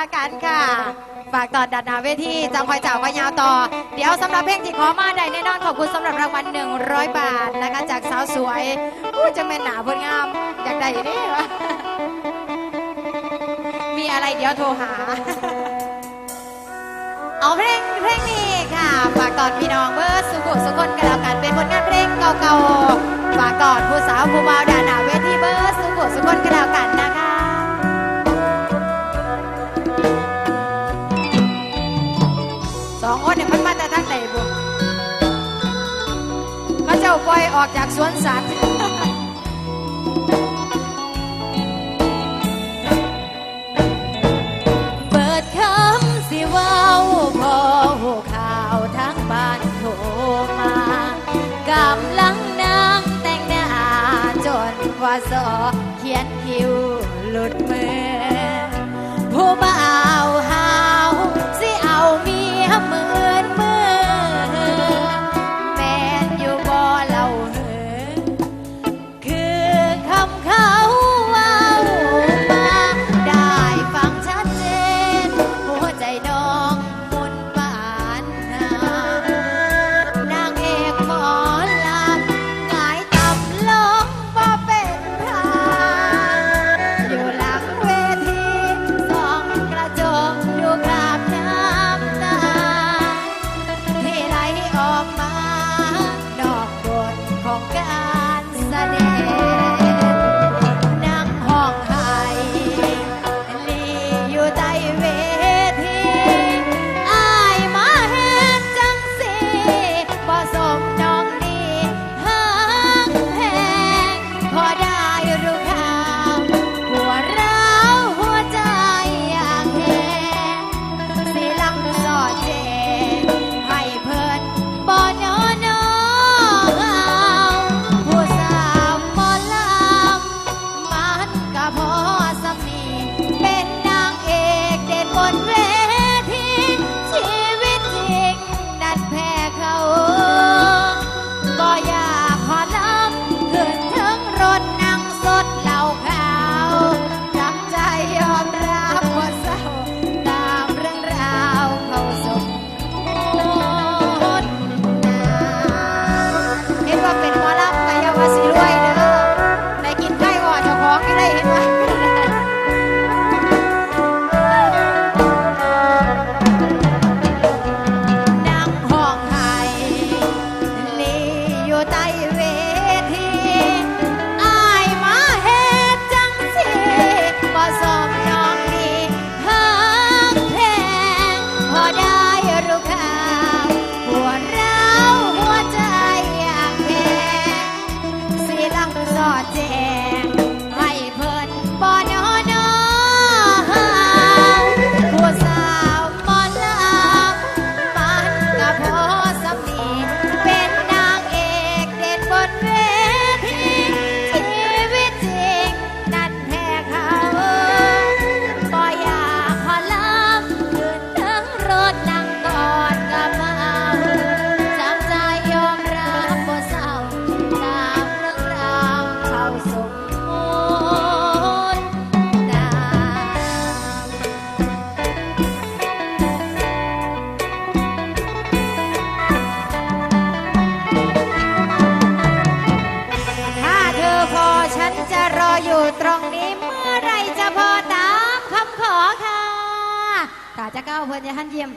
ากันค่ะฝากตอนดันาเวทีจังคอยเจ้าก็ยาวต่อ เดี๋ยวสำหรับเพลงที่ขอมาได้แน่นอนขอบคุณสำหรับรางวัล100 บาทนะคะ จากสาวสวยอู้จะแม่นหนาเพื่องาม อยากได้ดิมีอะไรเดี๋ยวโทรหา เอาเพลงเพลงนี้ค่ะ ฝากตอนพี่น้องเบอร์สุขุสุคนกันแล้วกันเป็นผลงานเพลงเก่าๆฝากตอนผู้สาวผู้บ่าวดานาเวทีเบอร์สุขุสุคนกันแล้วกันนะคะ ออกจากสวนสัตว์ ตรงนี้เมื่อไรจะพอตามคำขอค่ะตาอจะเก้าเพื่อนจะหันเยี่ยม